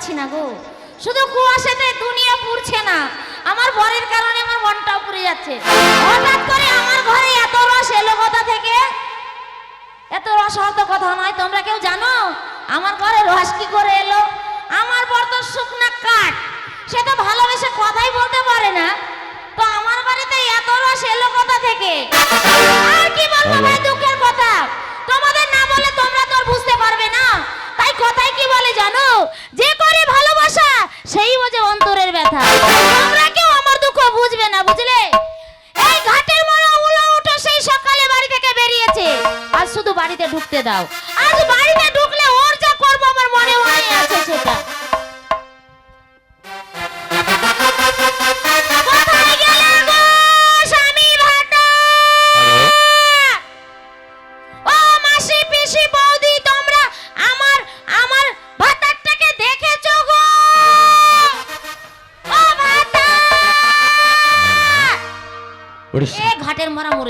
পাচ্ছি না গো। শুধু কুয়াশাতে দুনিয়া পুড়ছে না। আমার বরের কারণে আমার মনটাও পুড়ে যাচ্ছে। হঠাৎ করে আমার ঘরে এত রস এলো কোথা থেকে? এত রস হওয়ার তো কথা নয়, তোমরা কেউ জানো? আমার ঘরে রস কি করে এলো? আমার বর তো শুকনা কাঠ। সে তো ভালোবেসে কথাই বলতে পারে না। তো আমার বাড়িতে এত রস এলো কোথা থেকে?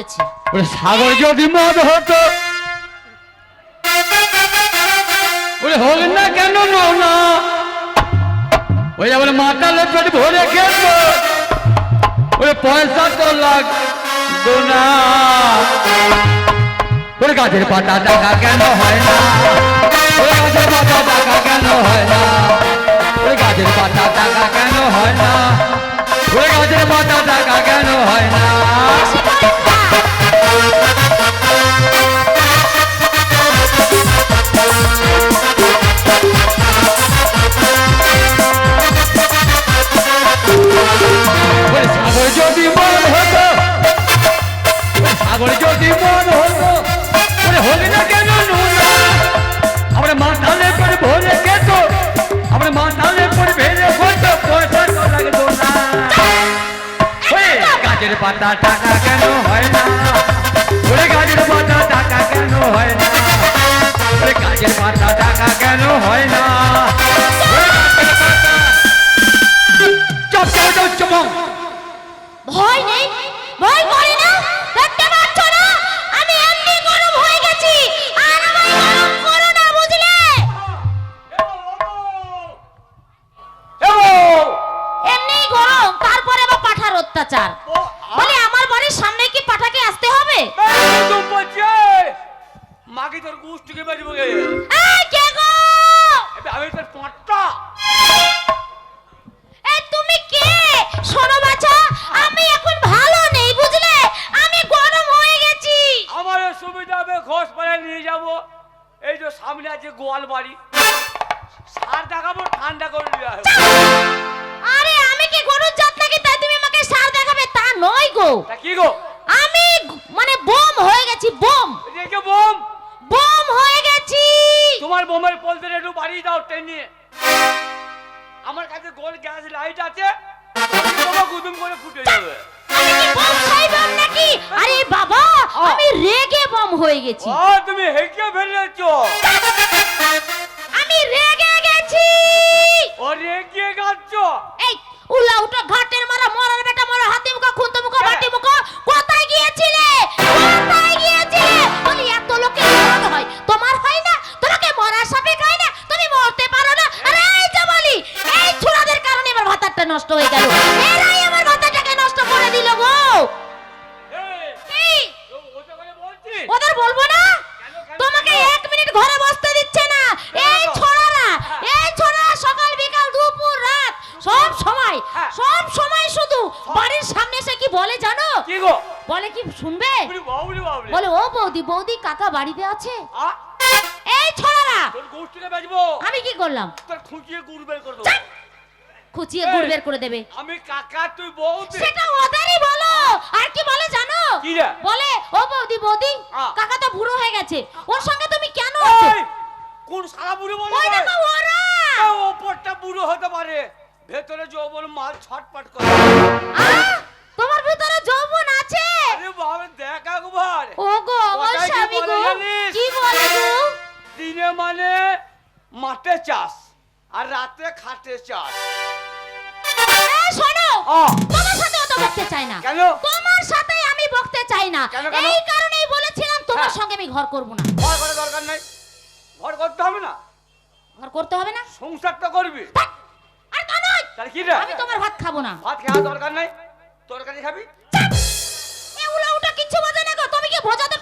মরেছে সাগর যদি মদ হতো ওরে হল না কেন না ওই আমার মাতালে পেট ভরে খেত ওরে পয়সা তো লাগতো না। ওরে গাছের পাতা টাকা কেন হয় না? ওরে গাছের পাতা টাকা কেন হয় না? ওরে গাছের পাতা টাকা কেন হয় না? ওরে গাছের পাতা টাকা কেন হয় না? হয় না ওরে গাছের পাতা টাকা কেন হয় না ওরে গাছের পাতা টাকা কেন হয় না ওরে গাছের পাতা চপ চপ চপ চপ ভয় নেই ভয় করি না দেখতে পাচ্ছ না? আমি এমনি গরম হয়ে গেছি আর আমায় গরম করো না বুঝলে? এমনি গরম তারপরে আবার পাঠার অত্যাচার বলে আমার বাড়ির সামনে কি পাঠাকে আসতে হবে মাকে তোর গুষ্টিকে বেরিয়ে গে? এই কে গো? আমি তোর পাঁচটা এই তুমি কে? শোনো বাছা আমি এখন ভালো নেই বুঝলে? আমি গরম হয়ে গেছি। আমার সুবিধা হবে ঘোষ পাড়ে নিয়ে যাব। এই যে সামনে আছে গোয়াল বাড়ি। সার দেখাবো ঠান্ডা করে আরে আমি কি গরুর জাত নাকি? তাই তুমি আমাকে সার দেখাবে তা নয় গো। তা কি গো? বোম হয়ে গেছি বোম। দেখে বোম। বোম হয়ে গেছি। তোমার বোমের বলতে একটু বাড়িয়ে দাও ট্রেন নিয়ে আমার কাছে গোল গ্যাস লাইট আছে তোমার গুদুম করে ফুটে যাবে বোম ছাই নাকি? আরে বাবা আমি রেগে বোম হয়ে গেছি। ও তুমি হেঁকে ফেলেছো। আমি রেগে গেছি। ও রেগে গাচ্ছ এই উলা উঠো ঘাটের কি শুনবে? বলে ও বৌদি বৌদি কাকা বাড়িতে আছে? এই ছোড়ারা! আমি কি করলাম? তোর গুড় বের করে খুঁচিয়ে গুড় বের করে দেবে। আমি কাকা তুই বউ সেটা ওদেরই বলো। আর কি বলে জানো? বলে ও বৌদি বৌদি কাকা তো বুড়ো হয়ে গেছে। ওর সঙ্গে তুমি কেন আছো? কোন সারা বুড়ো বলে ওই দেখো ওরা! ওপরটা বুড়ো হতে পারে। ভেতরে যৌবন মাল ছটপট করে! তোমার ভিতরে যৌবন আছে আরে বাবা দেখ একবার ও গো আমার স্বামী গো কি বলে গো দিনে মানে মাঠে চাষ আর রাতে খাটে চাষ শোনো তোমার সাথে অত বকতে চাই না কেন? তোমার সাথে আমি বকতে চাই না কেন, কেন? এই কারণেই বলেছিলাম তোমার। সঙ্গে আমি ঘর করব না ভয় করার দরকার নাই ভয় করতে হবে না ঘর করতে হবে না সংসারটা করবি তা নয় আমি তোমার ভাত খাব না ভাত খাওয়া দরকার নাই তরকারি খাবি কিচ্ছু বোঝে না গো। তুমি কি বোঝাতে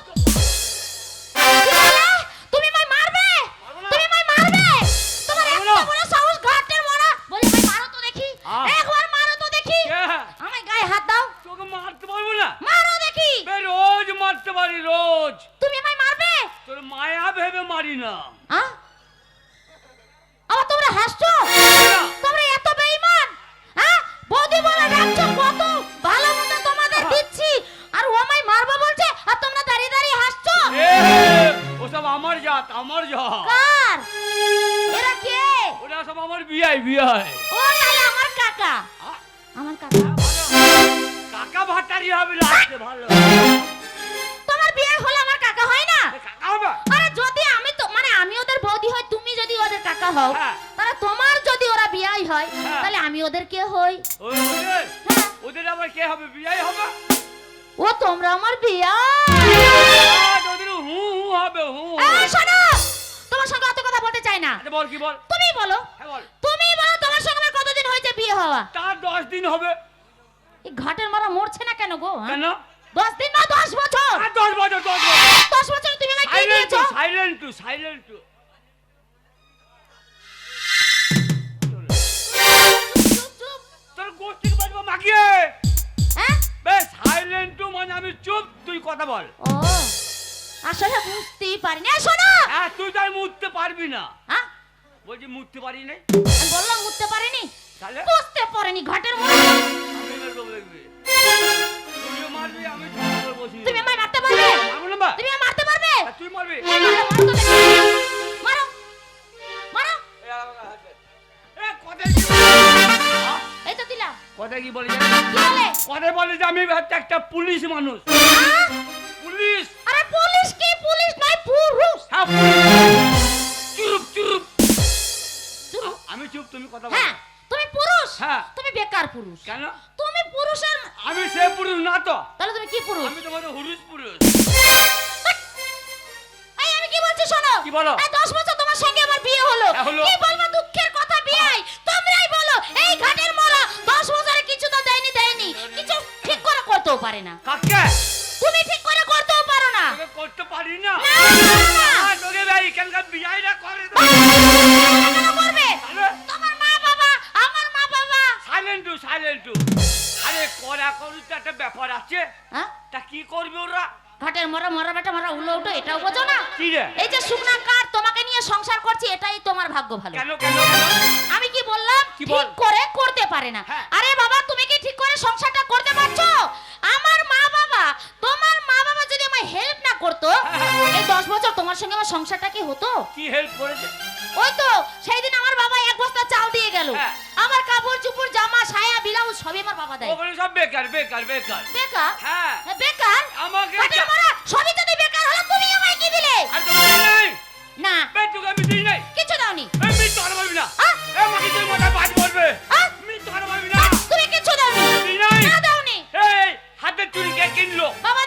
হয় হ্যাঁ। তাহলে আমি ওদের কে হই? ওদের? হ্যাঁ। ওদের আবার কে হবে? বিয়াই হবে? ও তোমরা আমার বিয়া ওদের হু হু হবে হু শোনো! তোমার সঙ্গে অত কথা বলতে চাই না। আচ্ছা, বল কি বল? তুমি বলো। হ্যাঁ বল। তুমি বলো তোমার সঙ্গে আমার কতদিন হয়েছে বিয়ে হওয়া? তার দশ দিন হবে। এই ঘাটের মারা মরছে না কেন গো হ্যাঁ? কেন? দশ দিন না দশ বছর! আর দশ বছর দশ বছর। দশ বছর তুমি আমায় কি দিয়েছ? সাইলেন্ট টু সাইলেন্ট টু বাজবা মাগিয়ে হ্যাঁ? বেশ সাইলেন্ট টু মানে আমি চুপ তুই কথা বল। ও আসলে বুঝতেই পারিনি। এই শোনো! হ্যাঁ তুই তাই মুততে পারবি না। হ্যাঁ? বলছি মুততে পারি আমি বললাম উঠতে পারিনি। তাহলে? বুঝতে পারিনি ঘাটের মারা আমি দেখবি তুইও মারবি আমি তুমি আমায় মারতে পারবে? মারবো? তুমি মারতে পারবে? তুই মারবি। কথায় কি বলে? কি বলে? যে আমি একটা পুলিশ মানুষ। পুলিশ? আরে পুলিশ কি পুলিশ নয় পুরুষ। হ্যাঁ চুপ চুপ চুপ। আমি চুপ তুমি কথা বলো। হ্যাঁ তুমি পুরুষ? হ্যাঁ। তুমি বেকার পুরুষ। কেন? তুমি পুরুষের আমি সে পুরুষ না তো। তাহলে তুমি কি পুরুষ? আমি তোমার হুরুস পুরুষ। এই আমি কি বলছি শোনো? কি বলো? এই 10 বছর তোমার সঙ্গে আমার বিয়ে হলো। হ্যাঁ, কি বলব দুঃখের কথা বিয়াই তোমরাই বলো এই ঘাটের করতেও পারে না কাকে তুমি ঠিক করে করতেও পারো না করতে পারি না। তোকে ভাই এখানকার বিয়াইরা করে করবে তোমার মা বাবা আমার মা বাবা সাইলেন্ট টু সাইলেন্ট টু আরে করা করি তো একটা ব্যাপার আছে হ্যাঁ তা কি করবে ওরা ঘাটের মোড়া মরা বেটা মরা উলো উঠো এটাও বোঝো না এই যে শুকনা তোমাকে নিয়ে সংসার করছি এটাই তোমার ভাগ্য ভালো আমি কি বললাম ঠিক করে করতে পারে না হ্যাঁ। আরে বাবা এই দশ বছর তোমার সঙ্গে আমার সংসারটা কি হতো? কি হেল্প করেছে? ওই তো সেই দিন আমার বাবা এক বস্তা চাল দিয়ে গেল। হ্যাঁ। আমার কাপড় চুপড় জামা সায়া ব্লাউজ সবই আমার বাবা দেয়। ওখানে সব বেকার বেকার বেকার। বেকার? হ্যাঁ। হ্যাঁ, বেকার? আমাকে সবই যদি বেকার হলো তুমি আমায় কি দিলে? আর তোকে দিই না। বে আমি দিই নাই। কিছু দাওনি। এই মিট তো আর পারবি না। আহ? এ মাকে তুই মাথা বাজ পড়বে। আহ? মিট তো আর পারবি না। তুমি কিছু দাওনি। দিই নাই। না দাওনি। এই হাতের চুড়ি কে কিনলো? বাবা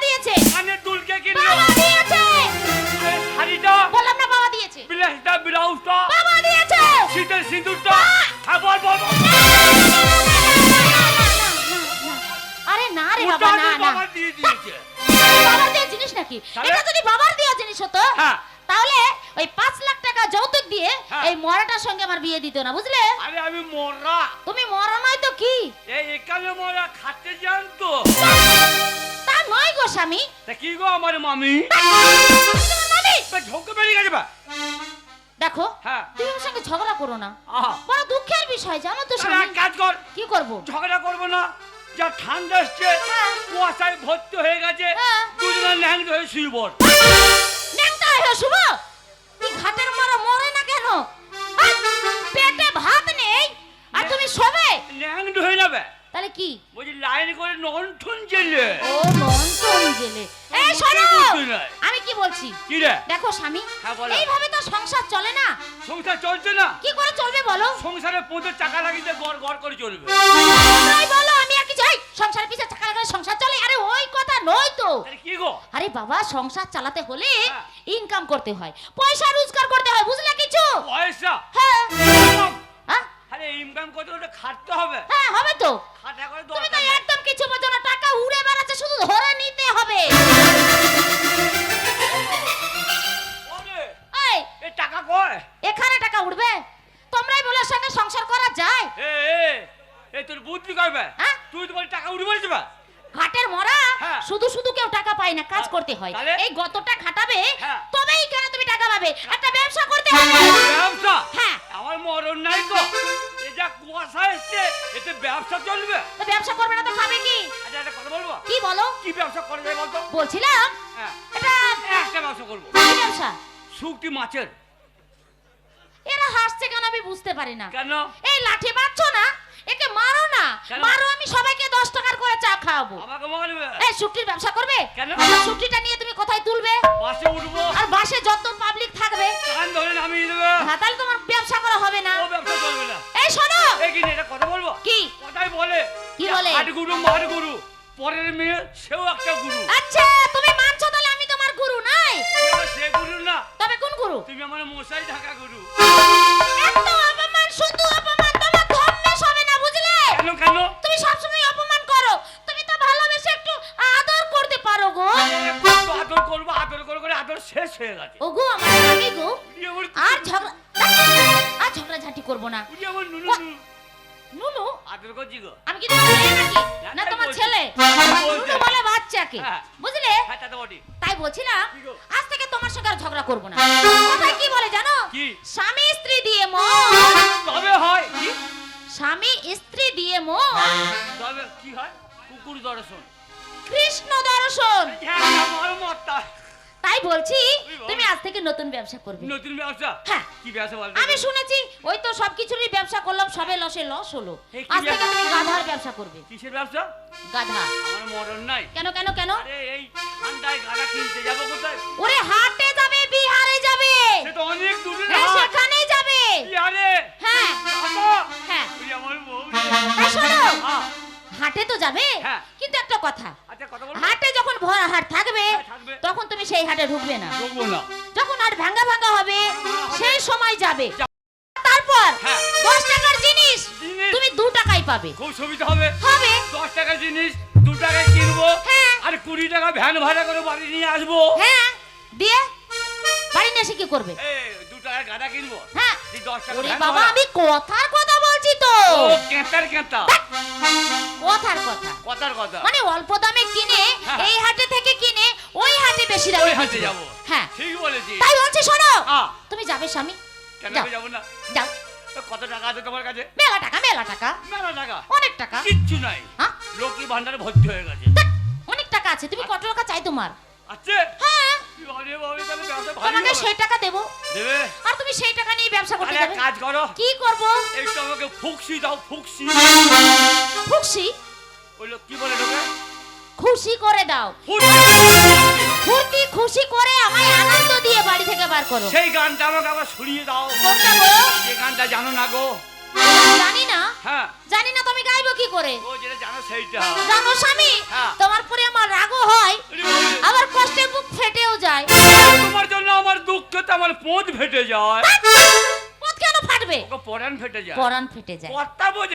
বিলাসটা ব্লাউজটা বাবা দিয়েছে শীতের সিঁদুরটা হ্যাঁ বল বল। আরে না রে বাবা না না বাবা দিয়ে দিয়েছে বাবার দেওয়া জিনিস নাকি এটা যদি বাবার দেওয়া জিনিস হতো হ্যাঁ। তাহলে ওই পাঁচ লাখ টাকা যৌতুক দিয়ে হ্যাঁ। এই মরাটার সঙ্গে আমার বিয়ে দিত না বুঝলে আরে আমি মররা তুমি মরা নয় তো কি এই এখানে মরা খাতে যান তো তা নয় গো স্বামী তা কি গো আমার মামি মামি ঝোঁকে বেরিয়ে গেছে বা দেখো হ্যাঁ। তুমি আমার সঙ্গে ঝগড়া করো না। বড় দুঃখের বিষয় জানো তো স্বামী। কাজ কর। কি করব? ঝগড়া করব না যা ঠান্ডা এসছে হ্যাঁ। কুয়াশায় ভর্তি হয়ে গেছে হ্যাঁ। দুজনে ন্যাংট হয়ে শুয়ে পড়। হয়ে শুভ তুই ঘাটের মারা মরে না কেন? পেটে ভাত নেই আর তুমি শোবে? ন্যাংট হয়ে যাবে। তাহলে কি? বলছি লাইন করে নন্ঠন জেলে। ও মন্ত্রণ জেলে। এই শোনো স্বামী? হ্যাঁ, এইভাবে তো সংসার চলে না। সংসার চলছে না। কি করে চলবে বলো? সংসারে পোঁদের চাকা লাগিয়ে গড় গড় করে চলবে। তাই বলো আমি আর কি চাই সংসার পিছে চাকা লাগালে সংসার চলে? আরে ওই কথা নয় তো। আরে কি গো? আরে বাবা সংসার চালাতে হলে হ্যাঁ। ইনকাম করতে হয়। পয়সা রোজগার করতে হয় বুঝলে কিছু? পয়সা? হ্যাঁ। করতে করতে খাটতে হবে। হ্যাঁ হবে তো। খাটা করে তুমি তো একদম কিছু বোঝো না টাকা উড়ে বেড়াচ্ছে শুধু ধরে নিতে হবে। এই এই টাকা কয়? এখানে টাকা উঠবে। তোমরাই বলে সঙ্গে সংসার করা যায়। এ এ এই তোর বুদ্ধি করবে হ্যাঁ? তুই তো বলি টাকা উঠে বলছি বা? ঘাটের মরা হ্যাঁ। শুধু শুধু কেউ টাকা পায় না কাজ হ্যাঁ, করতে হয়। এই গতটা খাটাবে হ্যাঁ। তবেই কেন তুমি টাকা পাবে? একটা ব্যবসা করতে হবে। ব্যবসা? হ্যাঁ। আমার মরণ নাই তো। এই যা কুয়াশা এসছে এতে ব্যবসা চলবে? তো ব্যবসা করবে না তো খাবে কি? আচ্ছা একটা কথা বলব? কি বলো? কি ব্যবসা করে যায় বলতো? বলছিলাম হ্যাঁ। এটা একটা ব্যবসা করব। কি ব্যবসা। শুকটি মাছের। এরা হাসছে কেন আমি বুঝতে পারি না। কেন? এই লাঠি বাঁধছো না? একে মারো না। মারো আমি সবাইকে দশ টাকার করে চা খাওয়াবো। আমাকে মারবে এই শুক্তির ব্যবসা করবে? কেন? শুক্তিটা নিয়ে তুমি কোথায় তুলবে? বাসে উঠবো। আর বাসে যত পাবলিক থাকবে কান ধরে নামিয়ে দেবে। হ্যাঁ তাহলে তোমার ব্যবসা করা হবে না। ও ব্যবসা চলবে না। এই শোনো! এই কিনে এটা কথা বলব? কি? কথাই বলে। কি বলে? গুরু মার গুরু। পরের মেয়ে সেও একটা গুরু। আচ্ছা তুমি মানছো সে গুরু না? তবে কোন গুরু? তুমি আমার মশাই ঢাকা গুরু। এত অপমান শুধু অপমান তোমার ধর্মেশ হবে না বুঝলে? কেন কেন? তুমি সবসময় অপমান করো। তুমি তো ভালোবেসে একটু আদর করতে পারো গো। আদর করব আদর করে করে আদর শেষ হয়ে গেছে। ও গো আমার স্বামী গো। আর ঝগড়া আর ঝগড়া ঝাঁটি করব না। নুনু? আদর করছি গো। আমি কি তোমার মেয়ে নাকি? না তোমার ছেলে? নুনু বলে বাচ্চাকে। হ্যাঁ। বুঝলে? হ্যাঁ তাই বলছিলাম আজ থেকে তোমার সঙ্গে আর ঝগড়া করব না। কোথায় কি বলে জানো? স্বামী স্ত্রী দিয়ে মন। তবে হয়। কি? স্বামী স্ত্রী দিয়ে মন। তবে কি হয়? কুকুর দর্শন। কৃষ্ণ দর্শন। হ্যাঁ তাই বলছি তুমি আজ থেকে নতুন ব্যবসা করবে। নতুন ব্যবসা? হ্যাঁ। কি ব্যবসা বলতো আমি শুনেছি ওই তো সবকিছুরই ব্যবসা করলাম সবে লসে লস হলো। আজ থেকে তুমি গাধার ব্যবসা করবে। কিসের ব্যবসা? গাধা। আমার মরণ নাই। কেন কেন কেন? আরে এই ঠান্ডায় গাড়া কিনতে যাব কোথায়? ওরে হাটে যাবে বিহারে যাবে। সে তো অনেক দূরে। হ্যাঁ, সেখানেই যাবে। আরে হ্যাঁ। হ্যাঁ। তুই আমার বউ। এই শোনো। হ্যাঁ। হাটে তো যাবে হ্যাঁ। কিন্তু একটা কথা। আচ্ছা হাটে যখন ভরা হাট থাকবে হ্যাঁ, তখন তুমি সেই হাটে ঢুকবে না। যখন হাট ভাঙা ভাঙা হবে হবে। সেই সময় যাবে। তারপর হ্যাঁ। দশ টাকার জিনিস তুমি দু টাকাই পাবে। খুব সুবিধা হবে। হবে। দশ টাকার জিনিস দু টাকায় কিনবো। হ্যাঁ। আর কুড়ি টাকা ভ্যান ভাড়া করে বাড়ি নিয়ে আসব। হ্যাঁ। দিয়ে বাড়ি নিয়ে এসে কি করবে? দু টাকায় কিনবো। হ্যাঁ। দশ টাকা বাবা আমি কথার কথা ও কেঁতার কেঁতা। কথার কথা। কথার কথা। মানে অল্প দামে কিনে। এই হাটে থেকে কিনে ওই হাটে বেশি দামে ওই হাটে বিক্রি হ্যাঁ। ঠিক বলেছি তাই বলছি শোনো। তুমি যাবে স্বামী? কেন যাও। না? যাও। কত টাকা আছে তোমার কাছে? মেলা টাকা মেলা টাকা। মেলা টাকা? অনেক টাকা। কিচ্ছু নাই। হ্যাঁ? লক্ষ্মী ভান্ডারে ভর্তি হয়ে গেছে। অনেক টাকা আছে। তুমি কত টাকা চাই তোমার? আছে? হ্যাঁ তোমাকে সেই টাকা দেবো। দেবে? আর তুমি সেই টাকা নিয়ে ব্যবসা করতে যাবে। কাজ করো। কি করব? একটু আমাকে ফুকসি দাও ফুকসি। খুশি বলল কি বলে লোকে খুশি করে দাও। ফুকসি। ফুর্তি খুশি করে আমায় আনন্দ দিয়ে বাড়ি থেকে বার করো। সেই গানটা আমাকে আবার শুনিয়ে দাও। কোনটা গো যে গানটা জানো না গো। না? হ্যাঁ। জানি না তুমি গাইবো কি করে। ও যেটা জানো সেইটা। জানো স্বামী হ্যাঁ। তোমার পরে আমার রাগও হয় আবার কষ্টে বুক ফেটেও যায়। তোমার জন্য আমার দুঃখ তো আমার পোঁত ফেটে যায়। পথ কেন ফাটবে? ওকে পরাণ ফেটে যায়। পরান ফেটে যায়। বোঝে